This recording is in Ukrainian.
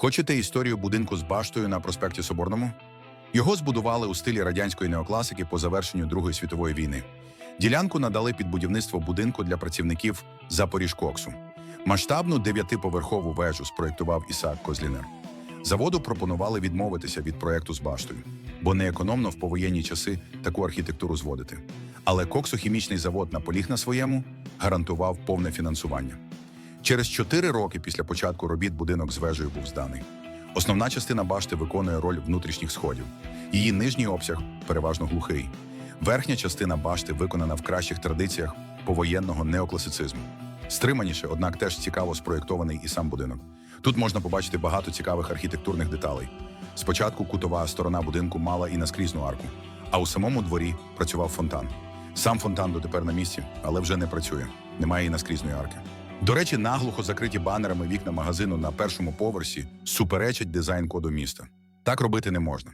Хочете історію будинку з баштою на проспекті Соборному? Його збудували у стилі радянської неокласики по завершенню Другої світової війни. Ділянку надали під будівництво будинку для працівників Запоріжкоксу. Масштабну дев'ятиповерхову вежу спроєктував Ісаак Козлінер. Заводу пропонували відмовитися від проекту з баштою, бо неекономно в повоєнні часи таку архітектуру зводити. Але коксохімічний завод наполіг на своєму, гарантував повне фінансування. Через чотири роки після початку робіт будинок з вежею був зданий. Основна частина башти виконує роль внутрішніх сходів. Її нижній обсяг переважно глухий. Верхня частина башти виконана в кращих традиціях повоєнного неокласицизму. Стриманіше, однак теж цікаво спроєктований і сам будинок. Тут можна побачити багато цікавих архітектурних деталей. Спочатку кутова сторона будинку мала і наскрізну арку, а у самому дворі працював фонтан. Сам фонтан дотепер на місці, але вже не працює. Немає і наскрізної арки. До речі, наглухо закриті банерами вікна магазину на першому поверсі суперечать дизайн коду міста. Так робити не можна.